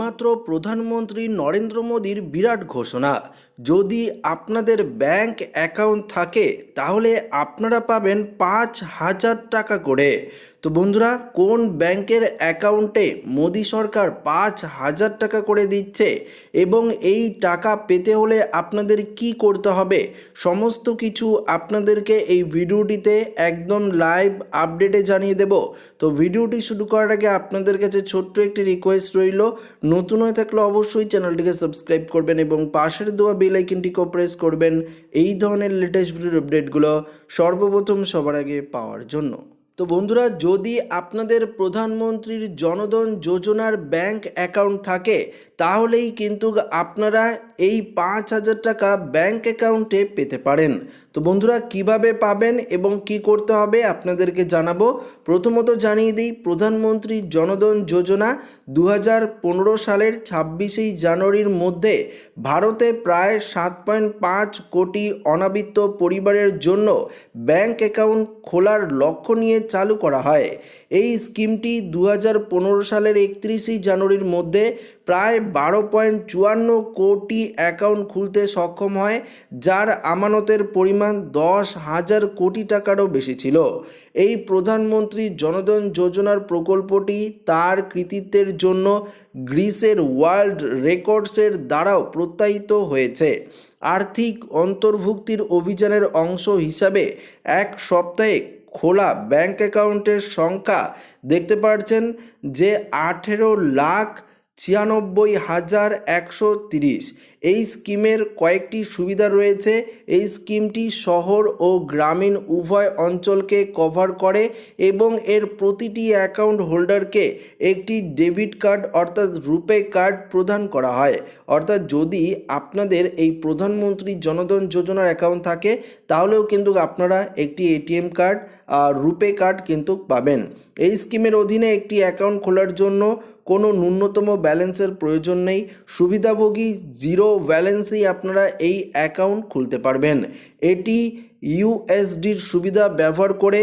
এইমাত্র প্রধানমন্ত্রী নরেন্দ্র মোদীর বিরাট ঘোষণা। যদি আপনাদের ব্যাংক অ্যাকাউন্ট থাকে, তাহলে আপনারা পাবেন পাঁচ হাজার টাকা করে। তো বন্ধুরা, কোন ব্যাংকের অ্যাকাউন্টে মোদী সরকার পাঁচ হাজার টাকা করে দিচ্ছে এবং এই টাকা পেতে হলে আপনাদের কি করতে হবে? সমস্ত কিছু আপনাদেরকে এই ভিডিওটিতে একদম লাইভ আপডেটে জানিয়ে দেব। তো ভিডিওটি শুরু করার আগে আপনাদের কাছে ছোট্ট একটি রিকোয়েস্ট রইল। নতুন হয়ে থাকলে অবশ্যই চ্যানেলটিকে সাবস্ক্রাইব করবেন এবং পাশের দেওয়া বেল আইকনটিকেও প্রেস করবেন। এই ধরনের লেটেস্ট ভিডিওর আপডেটগুলো সর্বপ্রথম সবার আগে পাওয়ার জন্য। তো বন্ধুরা যদি আপনাদের প্রধানমন্ত্রীর জনধন যোজনার ব্যাংক অ্যাকাউন্ট থাকে তাহলেই কিন্তু আপনারা এই পাঁচ হাজার টাকা ব্যাংক অ্যাকাউন্টে পেতে পারেন। তো বন্ধুরা, কীভাবে পাবেন এবং কি করতে হবে আপনাদেরকে জানাব। প্রথমত জানিয়ে দিই, প্রধানমন্ত্রী জনধন যোজনা দু হাজার পনেরো সালের ছাব্বিশেই জানুয়ারির মধ্যে ভারতে প্রায় সাত পয়েন্ট পাঁচ কোটি অনাবৃত্ত পরিবারের জন্য ব্যাংক অ্যাকাউন্ট খোলার লক্ষ্য নিয়ে চালু করা হয়। এই স্কিমটি দু হাজার পনেরো সালের একত্রিশে জানুয়ারির মধ্যে প্রায় বারো পয়েন্ট চুয়ান্ন কোটি অ্যাকাউন্ট খুলতে সক্ষম হয়, যার আমানতের পরিমাণ দশ হাজার কোটি টাকারও বেশি ছিল। এই প্রধানমন্ত্রী জনধন যোজনার প্রকল্পটি তার কৃতিত্বের জন্য গ্রিসের ওয়ার্ল্ড রেকর্ডসের দ্বারাও প্রত্যাহিত হয়েছে। আর্থিক অন্তর্ভুক্তির অভিযানের অংশ হিসাবে এক সপ্তাহে খোলা ব্যাংক অ্যাকাউন্টের সংখ্যা দেখতে পাচ্ছেন যে আঠেরো লাখ ছিয়ানব্বই হাজার একশো তিরিশ। এই স্কিমের কয়েকটি সুবিধা রয়েছে। এই স্কিমটি শহর ও গ্রামীণ উভয় অঞ্চলকে কভার করে এবং এর প্রতিটি অ্যাকাউন্ট হোল্ডারকে একটি ডেবিট কার্ড অর্থাৎ রুপে কার্ড প্রদান করা হয়। অর্থাৎ যদি আপনাদের এই প্রধানমন্ত্রী জনধন যোজনার অ্যাকাউন্ট থাকে, তাহলেও কিন্তু আপনারা একটি এটিএম কার্ড আর রুপে কার্ড কিন্তু পাবেন। এই স্কিমের অধীনে একটি অ্যাকাউন্ট খোলার জন্য কোনো ন্যূনতম ব্যালেন্সের প্রয়োজন নেই। সুবিধাভোগী জিরো ব্যালেন্সেই আপনারা এই অ্যাকাউন্ট খুলতে পারবেন। এটি ইউএসডির সুবিধা ব্যবহার করে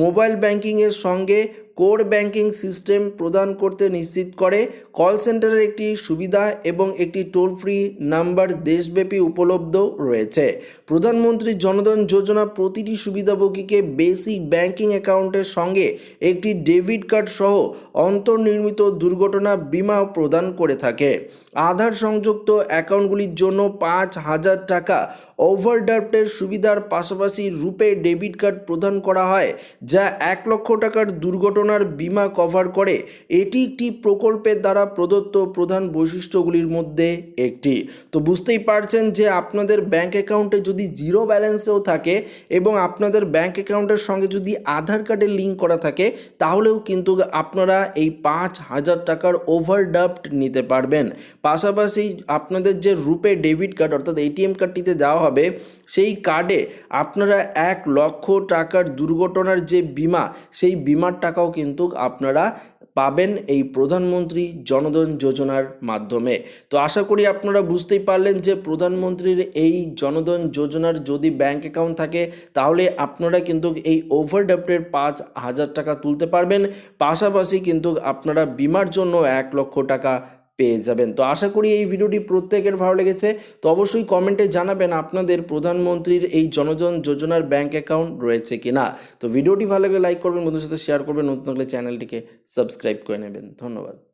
মোবাইল ব্যাংকিংয়ের সঙ্গে কোর ব্যাংকিং সিস্টেম প্রদান করতে নিশ্চিত করে কল সেন্টারের একটি সুবিধা এবং একটি টোল ফ্রি নাম্বার দেশব্যাপী উপলব্ধ রয়েছে। প্রধানমন্ত্রী জনধন যোজনা প্রতিটি সুবিধাভোগীকে বেসিক ব্যাংকিং অ্যাকাউন্টের সঙ্গে একটি ডেবিট কার্ড সহ অন্তর্নির্মিত দুর্ঘটনা বিমা প্রদান করে থাকে। আধার সংযুক্ত অ্যাকাউন্টগুলির জন্য পাঁচ হাজার টাকা ওভারড্রাফটের সুবিধার পাশাপাশি রূপে ডেবিট কার্ড প্রদান করা হয়, যা এক লক্ষ টাকার দুর্ঘটনার বিমা কভার করে, এটি একটি প্রকল্পের দ্বারা প্রদত্ত প্রধান বৈশিষ্ট্যগুলির মধ্যে একটি। তো বুঝতেই পারছেন যে আপনাদের ব্যাংক অ্যাকাউন্টে যদি জিরো ব্যালেন্সেও থাকে এবং আপনাদের ব্যাংক অ্যাকাউন্টের সঙ্গে যদি আধার কার্ডের লিঙ্ক করা থাকে, তাহলেও কিন্তু আপনারা এই পাঁচ হাজার টাকার ওভারড্রাফট নিতে পারবেন। পাশাপাশি আপনাদের যে রূপে ডেবিট কার্ড অর্থাৎ এটিএম কার্ডটিতে দেওয়া হবে, সেই কার্ডে আপনারা এক লক্ষ টাকার দুর্ঘটনার যে বিমা, সেই বিমার টাকাও কিন্তু আপনারা পাবেন এই প্রধানমন্ত্রী জনধন যোজনার মাধ্যমে। তো আশা করি আপনারা বুঝতেই পারলেন যে প্রধানমন্ত্রীর এই জনধন যোজনার যদি ব্যাংক অ্যাকাউন্ট থাকে, তাহলে আপনারা কিন্তু এই ওভারড্রাফ্টের পাঁচ হাজার টাকা তুলতে পারবেন। পাশাপাশি কিন্তু আপনারা বিমার জন্য এক লক্ষ টাকা পেয়ে যাবেন। তো আশা করি এই ভিডিওটি প্রত্যেকের ভালো লেগেছে। তো অবশ্যই কমেন্টে জানাবেন আপনাদের প্রধানমন্ত্রীর এই জনজন যোজনার ব্যাংক অ্যাকাউন্ট রয়েছে কি না তো ভিডিওটি ভালো লাগলে লাইক করবেন বন্ধুর সাথে শেয়ার করবেন, নতুন থাকলে চ্যানেলটিকে সাবস্ক্রাইব করে নেবেন। ধন্যবাদ।